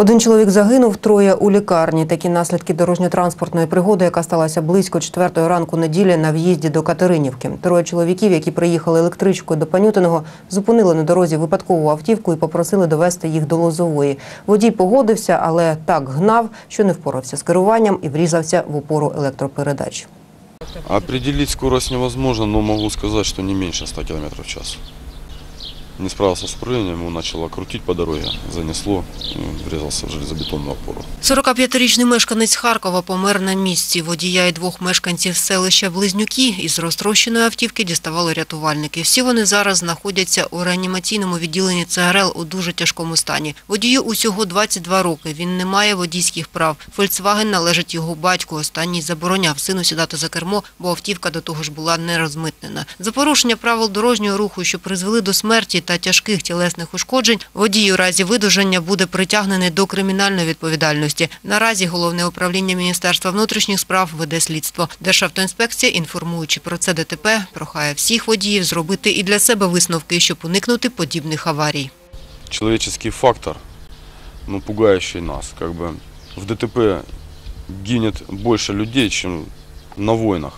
Один чоловік загинув, троє у лікарні. Такі наслідки дорожньо-транспортної пригоди, яка сталася близько четвертої ранку неділі на в'їзді до Катеринівки. Троє чоловіків, які приїхали електричкою до Панютиного, зупинили на дорозі випадкову автівку і попросили довести їх до Лозової. Водій погодився, але так гнав, що не впорався з керуванням і врізався в опору електропередач. Определить скорость невозможно, но могу сказать, что не меньше 100 км в час. Не справился с управлением, его начало крутить по дороге, занесло, врезался в железобетонную опору. 45-річний мешканець Харкова помер на місці. Водія і двох мешканців селища Близнюки із розтрощеної автівки діставали рятувальники. Всі вони зараз знаходяться у реанімаційному відділенні ЦРЛ у дуже тяжкому стані. Водію усього 22 роки. Він не має водійських прав. Фольксваген належить його батьку. Останній забороняв сину сідати за кермо, бо автівка до того ж була не розмитнена. За порушення правил дорожнього руху, що призвели до смерті та тяжких тілесних ушкоджень, водій у разі видужання буде притягнений до кримінальної відповідальності. Наразі головне управління Міністерства внутрішніх справ веде слідство. Державтоінспекція, інформуючи про це ДТП, прохає всіх водіїв зробити і для себе висновки, щоб уникнути подібних аварій. Человеческий фактор, ну, пугающий нас. Как бы в ДТП гинет больше людей, чем на войнах.